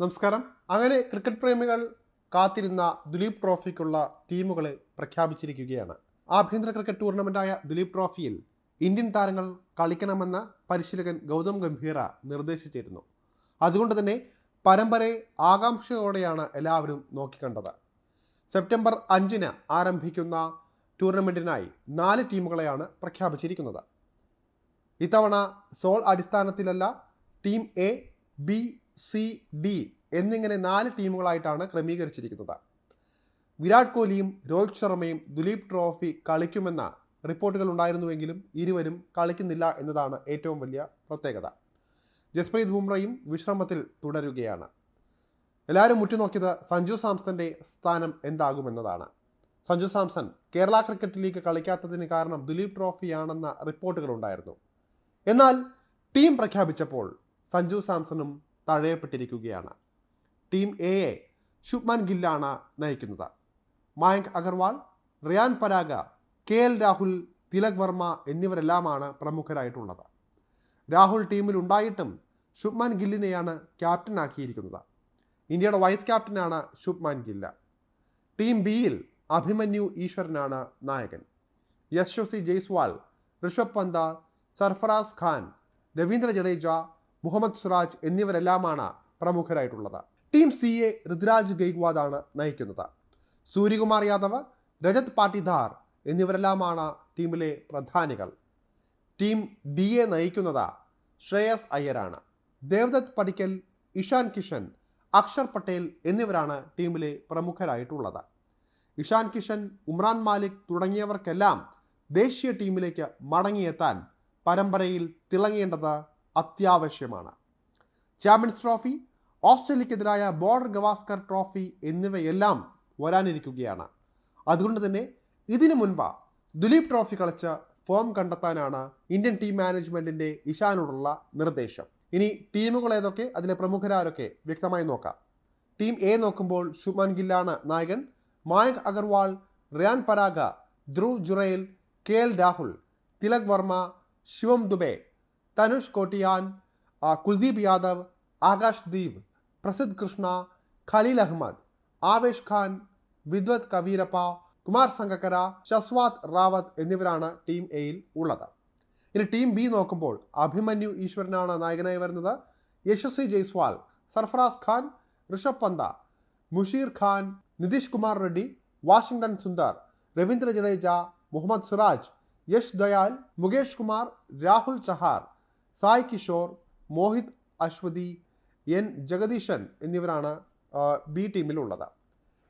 നമസ്കാരം. അങ്ങനെ ക്രിക്കറ്റ് പ്രേമികൾ കാത്തിരുന്ന ദുലീപ് ട്രോഫിക്കുള്ള ടീമുകളെ പ്രഖ്യാപിച്ചിരിക്കുകയാണ്. ആഭ്യന്തര ക്രിക്കറ്റ് ടൂർണമെന്റായ ദുലീപ് ട്രോഫിയിൽ ഇന്ത്യൻ താരങ്ങൾ കളിക്കണമെന്ന് പരിശീലകൻ ഗൗതം ഗംഭീര നിർദ്ദേശിച്ചിരുന്നു. അതുകൊണ്ട് തന്നെ പരമ്പരയെ ആകാംക്ഷയോടെയാണ് എല്ലാവരും നോക്കിക്കണ്ടത്. സെപ്റ്റംബർ അഞ്ചിന് ആരംഭിക്കുന്ന ടൂർണമെന്റിനായി നാല് ടീമുകളെയാണ് പ്രഖ്യാപിച്ചിരിക്കുന്നത്. ഇത്തവണ zone അടിസ്ഥാനത്തിലല്ല team A B C D എന്നിങ്ങനെ നാല് ടീമുകളായിട്ടാണ് ക്രമീകരിച്ചിരിക്കുന്നത്. വിരാട് കോഹ്ലിയും രോഹിത് ശർമ്മയും ദുലീപ് ട്രോഫി കളിക്കുമെന്ന റിപ്പോർട്ടുകൾ ഉണ്ടായിരുന്നുവെങ്കിലും ഇരുവരും കളിക്കുന്നില്ല എന്നതാണ് ഏറ്റവും വലിയ പ്രത്യേകത. ജസ്പ്രീത് ബുംറയും വിശ്രമത്തിൽ തുടരുകയാണ്. എല്ലാവരും ഉറ്റുനോക്കിയത് സഞ്ജു സാംസന്റെ സ്ഥാനം എന്താകുമെന്നതാണ്. സഞ്ജു സാംസൺ കേരള ക്രിക്കറ്റ് ലീഗ് കളിക്കാത്തതിന് കാരണം ദുലീപ് ട്രോഫിയാണെന്ന റിപ്പോർട്ടുകൾ ഉണ്ടായിരുന്നു. എന്നാൽ ടീം പ്രഖ്യാപിച്ചപ്പോൾ സഞ്ജു സാംസണും തഴയപ്പെട്ടിരിക്കുകയാണ്. ടീം എയെ ശുഭ്മാൻ ഗില്ലാണ് നയിക്കുന്നത്. മായങ്ക് അഗർവാൾ റിയാൻ പരാഗ കെ എൽ രാഹുൽ തിലക് വർമ്മ എന്നിവരെല്ലാമാണ് പ്രമുഖരായിട്ടുള്ളത്. രാഹുൽ ടീമിൽ ഉണ്ടായിട്ടും ശുഭ്മാൻ ഗില്ലിനെയാണ് ക്യാപ്റ്റനാക്കിയിരിക്കുന്നത് ഇന്ത്യയുടെ വൈസ് ക്യാപ്റ്റനാണ് ശുഭ്മാൻ ഗില്ല. ടീം ബിയിൽ അഭിമന്യു ഈശ്വരനാണ് നായകൻ. യശ്വസി ജയ്സ്വാൾ ഋഷഭ് പന്ത സർഫറാസ് ഖാൻ രവീന്ദ്ര ജഡേജ മുഹമ്മദ് സിറാജ് എന്നിവരെല്ലാമാണ് പ്രമുഖരായിട്ടുള്ളത്. ടീം സി എ ഋതുരാജ് ഗെയ്ക്വാദാണ് നയിക്കുന്നത്. സൂര്യകുമാർ യാദവ് രജത് പാട്ടിദാർ എന്നിവരെല്ലാമാണ് ടീമിലെ പ്രധാനികൾ. ടീം ഡി എ നയിക്കുന്നത് ശ്രേയസ് അയ്യരാണ്. ദേവദത്ത് പടിക്കൽ ഇഷാൻ കിഷൻ അക്ഷർ പട്ടേൽ എന്നിവരാണ് ടീമിലെ പ്രമുഖരായിട്ടുള്ളത്. ഇഷാൻ കിഷൻ ഉമ്രാൻ മാലിക് തുടങ്ങിയവർക്കെല്ലാം ദേശീയ ടീമിലേക്ക് മടങ്ങിയെത്താൻ പരമ്പരയിൽ തിളങ്ങേണ്ടത് അത്യാവശ്യമാണ്. ചാമ്പ്യൻസ് ട്രോഫി ഓസ്ട്രേലിയക്കെതിരായ ബോർഡർ ഗവാസ്കർ ട്രോഫി എന്നിവയെല്ലാം വരാനിരിക്കുകയാണ്. അതുകൊണ്ട് തന്നെ ഇതിനു മുൻപ് ദുലീപ് ട്രോഫി കളിച്ച് ഫോം കണ്ടെത്താനാണ് ഇന്ത്യൻ ടീം മാനേജ്മെന്റിന്റെ ഇഷാനോടുള്ള നിർദ്ദേശം. ഇനി ടീമുകൾ ഏതൊക്കെ അതിലെ പ്രമുഖരാരൊക്കെ വ്യക്തമായി നോക്കാം. ടീം എ നോക്കുമ്പോൾ ശുഭ്മാൻ ഗില്ലാണ് നായകൻ മായങ്ക് അഗർവാൾ റിയാൻ പരാഗ ധ്രുവ് ജുറേൽ കെ എൽ രാഹുൽ തിലക് വർമ്മ ശിവം ദുബെ തനുഷ് കോട്ടിയാൻ കുൽദീപ് യാദവ് ആകാശ് ദീപ് പ്രസിദ്ധ് കൃഷ്ണ ഖലീൽ അഹമ്മദ് ആവേഷ് ഖാൻ വിദ്വത് കവീരപ്പ കുമാർ സംഗക്കര ശസ്വാത് റാവത്ത് എന്നിവരാണ് ടീം എയിൽ ഉള്ളത്. ഇനി ടീം ബി നോക്കുമ്പോൾ അഭിമന്യു ഈശ്വരനാണ് നായകനായി വരുന്നത്. Yashasvi Jaiswal Sarfaraz Khan Rishabh Pant Musheer Khan Nitish Kumar Reddy Washington Sundar Ravindra Jadeja Mohammed Suraj Yash Dayal Mukesh Kumar Rahul Chahar Sai Kishore Mohit Awasthi N. ജഗദീശൻ എന്നിവരാണ് B ടീമിലുള്ളത്.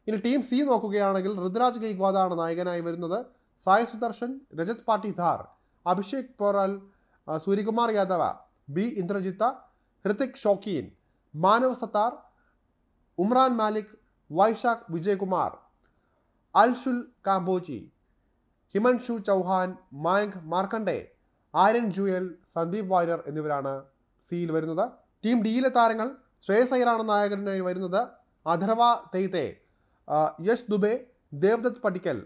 ഇനി team C നോക്കുകയാണെങ്കിൽ ഋതുരാജ് ഗെയ്ക്വാദാണ് നായകനായി വരുന്നത്. Sai Sudharsan Rajat Patidar Abhishek Porel Suryakumar Yadav B Indrajith Hrithik Shokeen Manav Suthar Umran Malik Vyshak Vijaykumar Anshul Kamboj Himanshu Chauhan Mayank Markande Aryan Juyal Sandeep Warrier എന്നിവരാണ് സിയിൽ വരുന്നത്. Team ഡിയിലെ താരങ്ങൾ ശ്രേയസ് അയ്യറാണ് നായകനായി വരുന്നത്. Atharva Taide Yash Dubey Devdutt Padikkal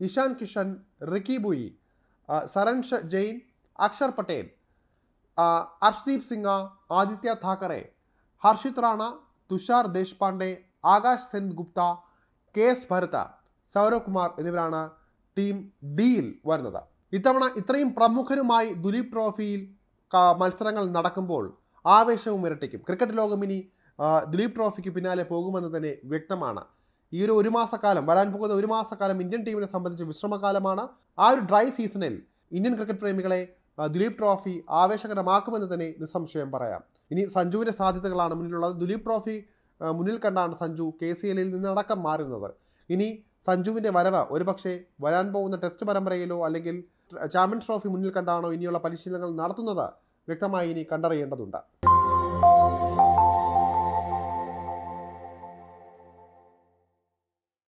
Ishan Kishan Ricky Bhui Saransh Jain Axar Patel Arshdeep Singh Aditya Thakare Harshit Rana Tushar Deshpande Akash Sengupta K S Bharat Saurabh Kumar എന്നിവരാണ് team ഡിയിൽ വരുന്നത്. ഇത്തവണ ഇത്രയും പ്രമുഖരുമായി ദുലീപ് ട്രോഫിയിൽ മത്സരങ്ങൾ നടക്കുമ്പോൾ ആവേശവും ഇരട്ടിക്കും. ക്രിക്കറ്റ് ലോകം ഇനി ദുലീപ് ട്രോഫിക്ക് പിന്നാലെ പോകുമെന്ന് തന്നെ വ്യക്തമാണ്. ഈ ഒരു ഒരു മാസക്കാലം വരാൻ പോകുന്ന ഒരു മാസക്കാലം ഇന്ത്യൻ ടീമിനെ സംബന്ധിച്ച് വിശ്രമകാലമാണ്. ആ ഒരു ഡ്രൈ സീസണിൽ ഇന്ത്യൻ ക്രിക്കറ്റ് പ്രേമികളെ ദിലീപ് ട്രോഫി ആവേശകരമാക്കുമെന്ന് തന്നെ നിസ്സംശയം പറയാം. ഇനി സഞ്ജുവിന്റെ സാധ്യതകളാണ് മുന്നിലുള്ളത്. ദിലീപ് ട്രോഫി മുന്നിൽ കണ്ടാണ് സഞ്ജു കെ സി എല്ലിൽ നിന്നടക്കം മാറുന്നത്. ഇനി സഞ്ജുവിന്റെ വരവ് ഒരുപക്ഷെ വരാൻ പോകുന്ന ടെസ്റ്റ് പരമ്പരയിലോ അല്ലെങ്കിൽ ചാമ്പ്യൻസ് ട്രോഫി മുന്നിൽ കണ്ടാണോ ഇനിയുള്ള പരിശീലനങ്ങൾ നടത്തുന്നത് വ്യക്തമായി ഇനി കണ്ടറിയേണ്ടതുണ്ട്.